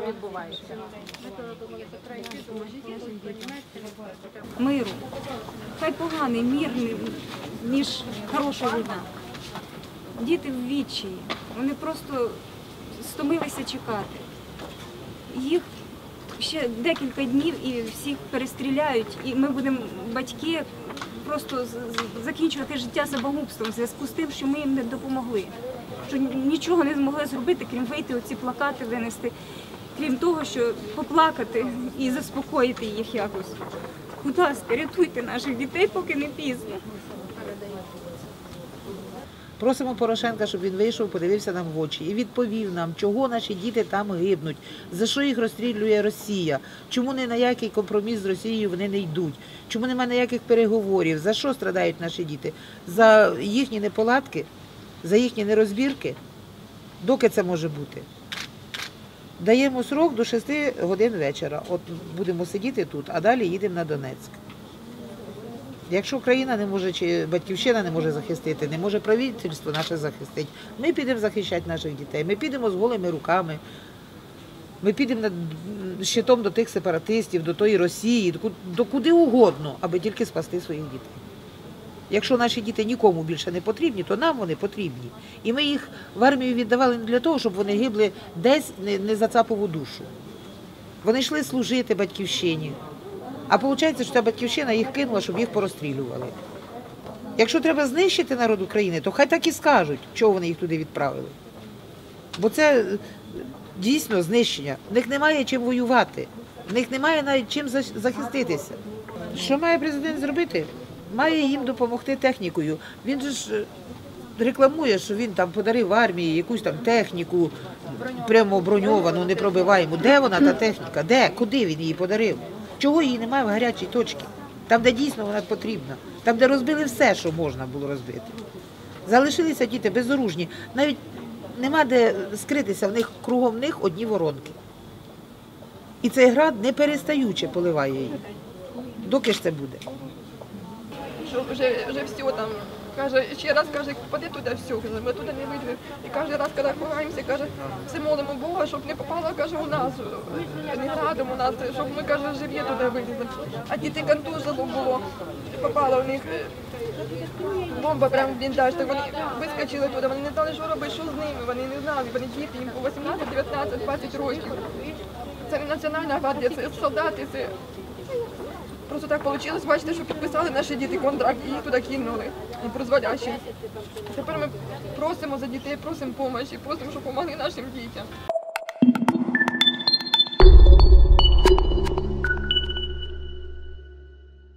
відбувається. миру. Хай поганий мір ніж хороша війна. Діти в відчаї. Вони просто стомилися чекати. Їх ще декілька днів і всіх перестріляють, і ми будемо батьки просто закінчувати життя самогубством в зв'язку з тим, що ми їм не допомогли. Що нічого не змогли зробити, крім вийти оці плакати винести, крім того, що поплакати і заспокоїти їх якось. Будь ласка, рятуйте наших дітей, поки не пізно. Просимо Порошенка, щоб він вийшов, подивився нам в очі і відповів нам, чого наші діти там гибнуть, за що їх розстрілює Росія, чому ні на який компроміс з Росією вони не йдуть, чому немає ніяких переговорів, за що страдають наші діти? За їхні неполадки, за їхні нерозбірки? Доки це може бути? Даємо срок до 6 годин вечора. От будемо сидіти тут, а далі їдемо на Донецьк. Якщо країна не може, чи батьківщина не може захистити, не може правительство наше захистити, ми підемо захищати наших дітей. Ми підемо з голими руками. Ми підемо над щитом до тих сепаратистів, до тої Росії, до куди угодно, аби тільки спасти своїх дітей. Якщо наші діти нікому більше не потрібні, то нам вони потрібні. І ми їх в армію віддавали не для того, щоб вони гибли десь не, за цапову душу. Вони йшли служити батьківщині. А виходить, що та батьківщина їх кинула, щоб їх порозстрілювали. Якщо треба знищити народ України, то хай так і скажуть, чого вони їх туди відправили. Бо це е, дійсно знищення. В них немає чим воювати, в них немає навіть чим захиститися. Що має президент зробити? Має їм допомогти технікою. Він же ж е, рекламує, що він там подарив армії якусь там техніку, прямо броньовану, непробиваєму. Де вона та техніка? Де? Куди він її подарив? Чого її немає в гарячій точці? Там, де дійсно вона потрібна, там, де розбили все, що можна було розбити. Залишилися діти безоружні. Навіть нема де скритися, в них кругом них одні воронки. І цей град не перестаюче поливає її. Доки ж це буде? Що вже, вже все там. Каже, ще раз каже, поди туди все, каже, ми туди не вийдемо. І кожен раз, коли ховаємося, каже, все молимо Бога, щоб не попало, каже, у нас, не градом у нас, щоб ми, каже, живі туди вилізли. А діти контузило було, попала в них е, бомба прямо в бліндаж, так вони вискочили туди, вони не знали, що робити, що з ними, вони не знали, вони діти, їм по 18, 19, 20 років. Це не національна гвардія, це солдати, це Просто так вийшло, бачите, що підписали наші діти контракт і їх туди кинули, і. Тепер ми просимо за дітей, просимо допомоги, просимо, щоб допомогли нашим дітям.